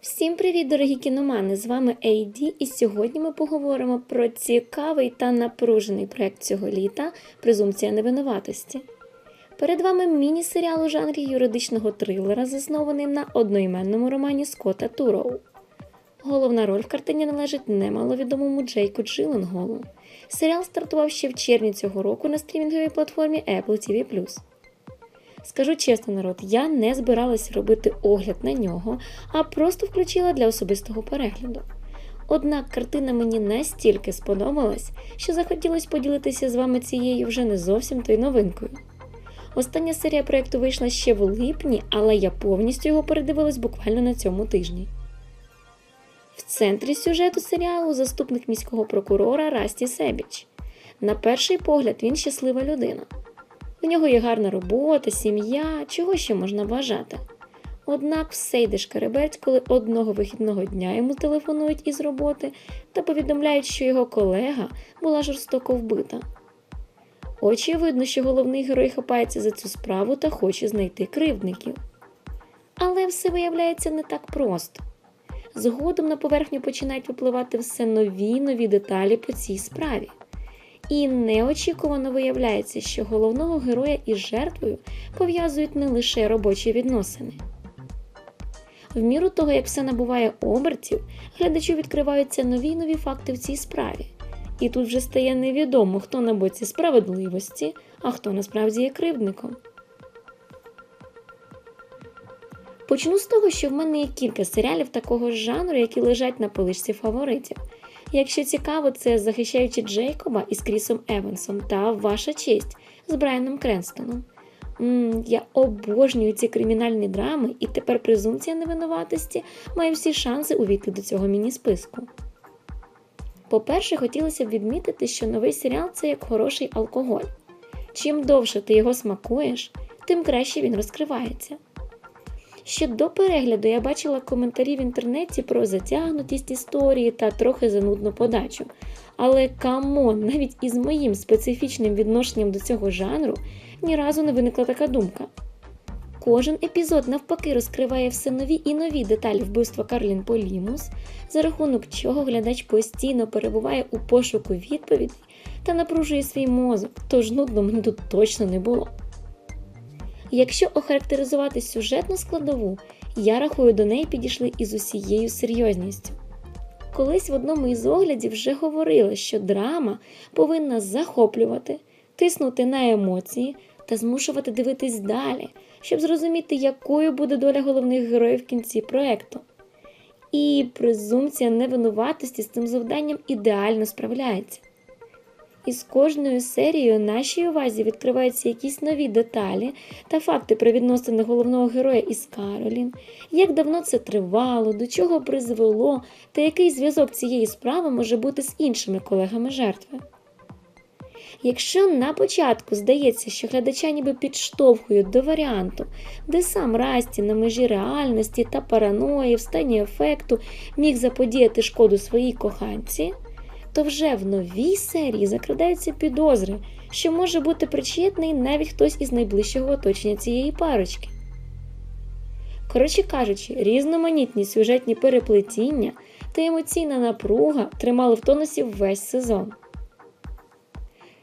Всім привіт, дорогі кіномани! З вами AD, і сьогодні ми поговоримо про цікавий та напружений проект цього літа Презумпція невинуватості. Перед вами міні-серіал у жанрі юридичного трилера, заснований на одноіменному романі Скотта Туроу. Головна роль в картині належить немаловідомому Джейку Джилленголу. Серіал стартував ще в червні цього року на стрімінговій платформі Apple TV+. Скажу чесно, народ, я не збиралась робити огляд на нього, а просто включила для особистого перегляду. Однак картина мені настільки сподобалась, що захотілося поділитися з вами цією вже не зовсім то й новинкою. Остання серія проєкту вийшла ще в липні, але я повністю його передивилась буквально на цьому тижні. В центрі сюжету серіалу заступник міського прокурора Расті Себіч. На перший погляд він щаслива людина. У нього є гарна робота, сім'я, чого ще можна бажати. Однак все йде шкеребець, коли одного вихідного дня йому телефонують із роботи та повідомляють, що його колега була жорстоко вбита. Очевидно, що головний герой хапається за цю справу та хоче знайти кривдників. Але все виявляється не так просто. Згодом на поверхню починають випливати все нові нові деталі по цій справі. І неочікувано виявляється, що головного героя із жертвою пов'язують не лише робочі відносини. В міру того, як все набуває обертів, глядачу відкриваються нові нові факти в цій справі. І тут вже стає невідомо, хто на боці справедливості, а хто насправді є кривдником. Почну з того, що в мене є кілька серіалів такого жанру, які лежать на поличці фаворитів. Якщо цікаво, це захищаючи Джейкоба із Крісом Евансом та Ваша честь з Брайаном Кренстоном. м я обожнюю ці кримінальні драми, і тепер презумпція невинуватості має всі шанси увійти до цього міні-списку. По-перше, хотілося б відмітити, що новий серіал це як хороший алкоголь. Чим довше ти його смакуєш, тим краще він розкривається. Ще до перегляду я бачила коментарі в інтернеті про затягнутість історії та трохи занудну подачу. Але камон, навіть із моїм специфічним відношенням до цього жанру ні разу не виникла така думка. Кожен епізод навпаки розкриває все нові і нові деталі вбивства Карлін Полімус, за рахунок чого глядач постійно перебуває у пошуку відповідей та напружує свій мозок, тож нудно мені тут точно не було. Якщо охарактеризувати сюжетну складову, я рахую, до неї підійшли із усією серйозністю. Колись в одному із оглядів вже говорили, що драма повинна захоплювати, тиснути на емоції та змушувати дивитись далі, щоб зрозуміти, якою буде доля головних героїв в кінці проекту. І презумпція невинуватості з цим завданням ідеально справляється. І з кожною серією нашій увазі відкриваються якісь нові деталі та факти про відносини головного героя із Каролін, як давно це тривало, до чого призвело, та який зв'язок цієї справи може бути з іншими колегами жертви. Якщо на початку здається, що глядача ніби підштовхують до варіанту, де сам Расті на межі реальності та параної в стані ефекту міг заподіяти шкоду своїй коханці то вже в новій серії закрадаються підозри, що може бути причетний навіть хтось із найближчого оточення цієї парочки. Коротше кажучи, різноманітні сюжетні переплетіння та емоційна напруга тримали в тонусі весь сезон.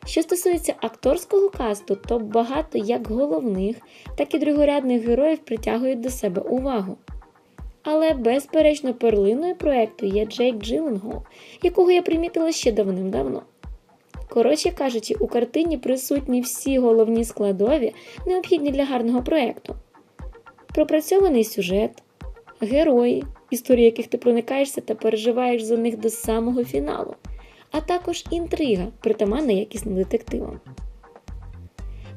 Що стосується акторського касту, то багато як головних, так і другорядних героїв притягують до себе увагу. Але, безперечно, перлиною проекту є Джейк Джилленгол, якого я примітила ще давним-давно. Коротше кажучи, у картині присутні всі головні складові, необхідні для гарного проекту. Пропрацьований сюжет, герої, історії яких ти проникаєшся та переживаєш за них до самого фіналу, а також інтрига, притаманна якісним детективам.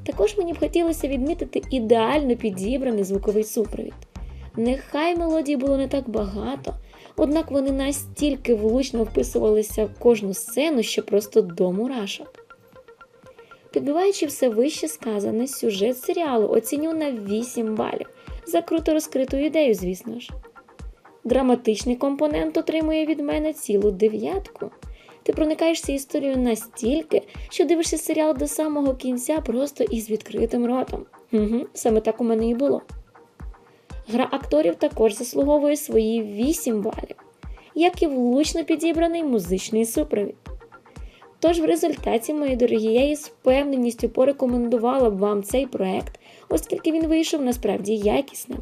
Також мені б хотілося відмітити ідеально підібраний звуковий супровід. Нехай мелодій було не так багато, однак вони настільки влучно вписувалися в кожну сцену, що просто до мурашок. Підбиваючи все вище сказане, сюжет серіалу оціню на 8 балів за круто розкриту ідею, звісно ж. Драматичний компонент отримує від мене цілу дев'ятку. Ти проникаєшся історією настільки, що дивишся серіал до самого кінця просто із відкритим ротом. Угу, Саме так у мене і було. Гра акторів також заслуговує свої 8 балів, як і влучно підібраний музичний супровід. Тож в результаті, мої дорогі, я із впевненістю порекомендувала б вам цей проект, оскільки він вийшов насправді якісним.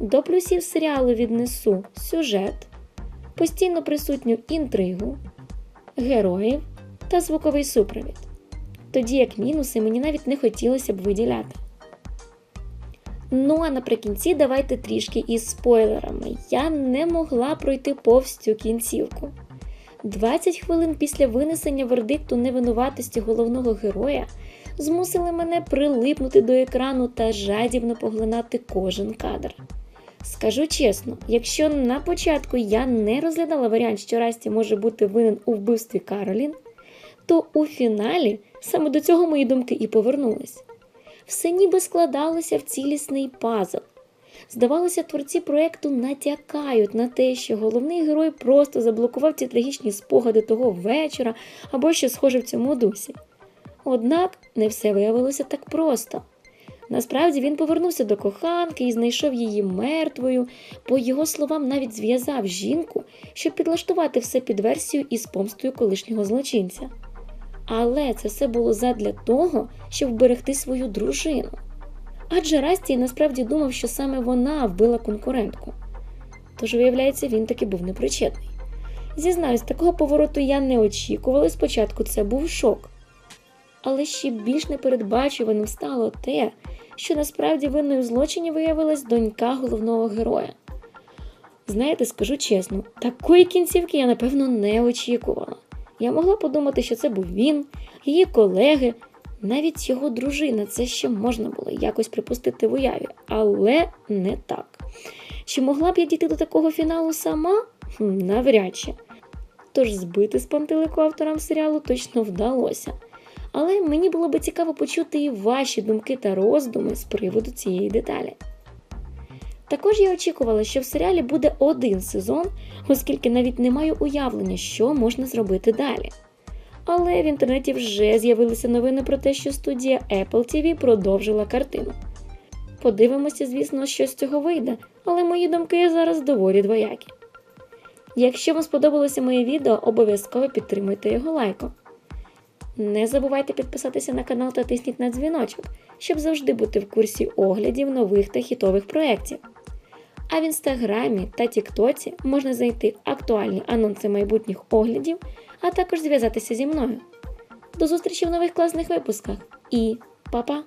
До плюсів серіалу віднесу сюжет, постійно присутню інтригу, героїв та звуковий супровід. Тоді як мінуси мені навіть не хотілося б виділяти. Ну а наприкінці давайте трішки із спойлерами. Я не могла пройти повз цю кінцівку. 20 хвилин після винесення вердикту невинуватості головного героя змусили мене прилипнути до екрану та жадібно поглинати кожен кадр. Скажу чесно, якщо на початку я не розглядала варіант, що Расті може бути винен у вбивстві Каролін, то у фіналі саме до цього мої думки і повернулись. Все ніби складалося в цілісний пазл. Здавалося, творці проекту натякають на те, що головний герой просто заблокував ці трагічні спогади того вечора або що схоже в цьому дусі. Однак не все виявилося так просто. Насправді він повернувся до коханки і знайшов її мертвою, по його словам, навіть зв'язав жінку, щоб підлаштувати все під версію із помстою колишнього злочинця. Але це все було задля того, щоб вберегти свою дружину. Адже Расті насправді думав, що саме вона вбила конкурентку. Тож, виявляється, він таки був непричетний. Зізнаюсь, такого повороту я не очікувала, спочатку це був шок. Але ще більш непередбачуваним стало те, що насправді винною злочині виявилась донька головного героя. Знаєте, скажу чесно, такої кінцівки я, напевно, не очікувала. Я могла подумати, що це був він, її колеги, навіть його дружина, це ще можна було якось припустити в уяві, але не так. Чи могла б я дійти до такого фіналу сама? Навряд чи. Тож збити з пантелику авторам серіалу точно вдалося. Але мені було би цікаво почути і ваші думки та роздуми з приводу цієї деталі. Також я очікувала, що в серіалі буде один сезон, оскільки навіть не маю уявлення, що можна зробити далі. Але в інтернеті вже з'явилися новини про те, що студія Apple TV продовжила картину. Подивимося, звісно, що з цього вийде, але мої думки зараз доволі двоякі. Якщо вам сподобалося моє відео, обов'язково підтримуйте його лайком. Не забувайте підписатися на канал та тисніть на дзвіночок, щоб завжди бути в курсі оглядів нових та хітових проєктів. А в інстаграмі та Тіктоці можна знайти актуальні анонси майбутніх оглядів, а також зв'язатися зі мною. До зустрічі в нових класних випусках і па-па!